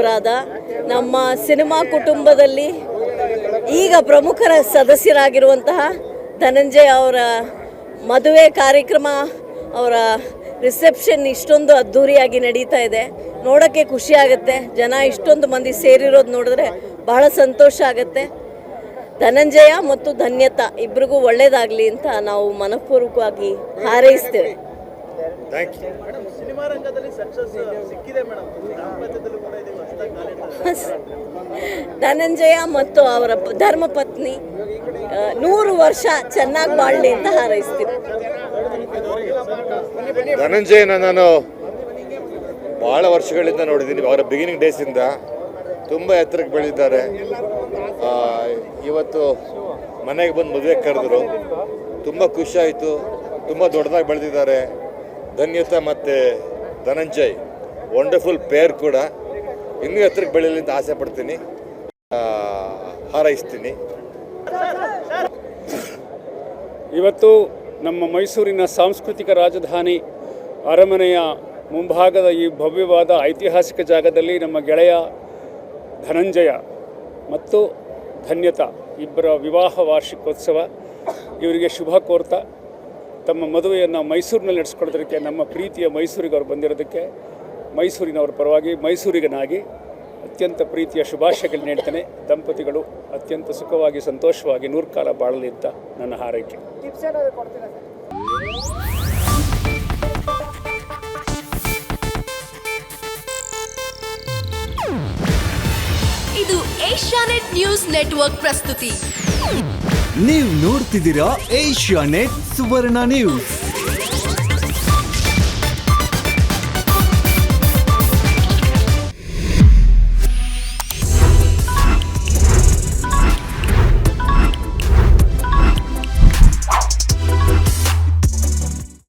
ಇಬ್ಬರಾದ ನಮ್ಮ ಸಿನಿಮಾ ಕುಟುಂಬದಲ್ಲಿ ಈಗ ಪ್ರಮುಖರ ಸದಸ್ಯರಾಗಿರುವಂತಹ ಧನಂಜಯ ಅವರ ಮದುವೆ ಕಾರ್ಯಕ್ರಮ ಅವರ ರಿಸೆಪ್ಷನ್ ಇಷ್ಟೊಂದು ಅದ್ಧೂರಿಯಾಗಿ ನಡೀತಾ ಇದೆ. ನೋಡೋಕ್ಕೆ ಖುಷಿ ಆಗುತ್ತೆ. ಜನ ಇಷ್ಟೊಂದು ಮಂದಿ ಸೇರಿರೋದು ನೋಡಿದ್ರೆ ಬಹಳ ಸಂತೋಷ ಆಗುತ್ತೆ. ಧನಂಜಯ ಮತ್ತು ಧನ್ಯತಾ ಇಬ್ಬರಿಗೂ ಒಳ್ಳೇದಾಗಲಿ ಅಂತ ನಾವು ಮನಪೂರ್ವಕವಾಗಿ ಹಾರೈಸ್ತೇವೆ. ಧನಂಜಯ ಮತ್ತು ಅವರ ಧರ್ಮಪತ್ನಿ ನೂರು ವರ್ಷ ಚೆನ್ನಾಗಿ ಬಾಳಲಿ ಅಂತ ಹಾರೈಸ್ತೀನಿ ಧನಂಜಯನ ನಾನು ಭಾಳ ವರ್ಷಗಳಿಂದ ನೋಡಿದ್ದೀನಿ. ಅವರ ಬಿಗಿನಿಂಗ್ ಡೇಸಿಂದ ತುಂಬ ಎತ್ತರಕ್ಕೆ ಬೆಳೆದಿದ್ದಾರೆ. ಇವತ್ತು ಮನೆಗೆ ಬಂದು ಮದುವೆ ಕರೆದ್ರು. ತುಂಬ ಖುಷಿ ಆಯಿತು. ತುಂಬ ದೊಡ್ಡದಾಗಿ ಬೆಳೆದಿದ್ದಾರೆ. ಧನ್ಯತಾ ಮತ್ತು ಧನಂಜಯ್. ವಂಡರ್ಫುಲ್ ಪೇರ್ ಕೂಡ. ಇನ್ನೂ ಎತ್ತರಕ್ಕೆ ಬೆಳೀಲಿ ಅಂತ ಆಸೆ ಪಡ್ತೀನಿ. ಹಾರೈಸ್ತೀನಿ. ಇವತ್ತು ನಮ್ಮ ಮೈಸೂರಿನ ಸಾಂಸ್ಕೃತಿಕ ರಾಜಧಾನಿ ಅರಮನೆಯ ಮುಂಭಾಗದ ಈ ಭವ್ಯವಾದ ಐತಿಹಾಸಿಕ ಜಾಗದಲ್ಲಿ ನಮ್ಮ ಗೆಳೆಯ ಧನಂಜಯ ಮತ್ತು ಧನ್ಯತಾ ಇಬ್ಬರ ವಿವಾಹ ವಾರ್ಷಿಕೋತ್ಸವ. ಇವರಿಗೆ ಶುಭ ಕೋರ್ತಾ, ತಮ್ಮ ಮದುವೆಯನ್ನು ಮೈಸೂರಿನಲ್ಲಿ ನಡೆಸ್ಕೊಳ್ಳೋದಕ್ಕೆ, ನಮ್ಮ ಪ್ರೀತಿಯ ಮೈಸೂರಿಗೆ ಅವರು ಬಂದಿರೋದಕ್ಕೆ ಮೈಸೂರಿನವರ ಪರವಾಗಿ ಮೈಸೂರಿಗನಾಗಿ ಅತ್ಯಂತ ಪ್ರೀತಿಯ ಶುಭಾಶಯಗಳನ್ನು ಹೇಳ್ತೇನೆ ದಂಪತಿಗಳು ಅತ್ಯಂತ ಸುಖವಾಗಿ ಸಂತೋಷವಾಗಿ ನೂರು ಕಾಲ ಬಾಳಲಿ ಅಂತ ನನ್ನ ಹಾರೈಕೆ ಇದು ಏಷ್ಯಾನೆಟ್ ನ್ಯೂಸ್ ನೆಟ್ವರ್ಕ್ ಪ್ರಸ್ತುತಿ. ನೀವು ನೋಡ್ತಿದ್ದೀರಾ ಏಷ್ಯಾನೆಟ್ ಸುವರ್ಣ ನ್ಯೂಸ್.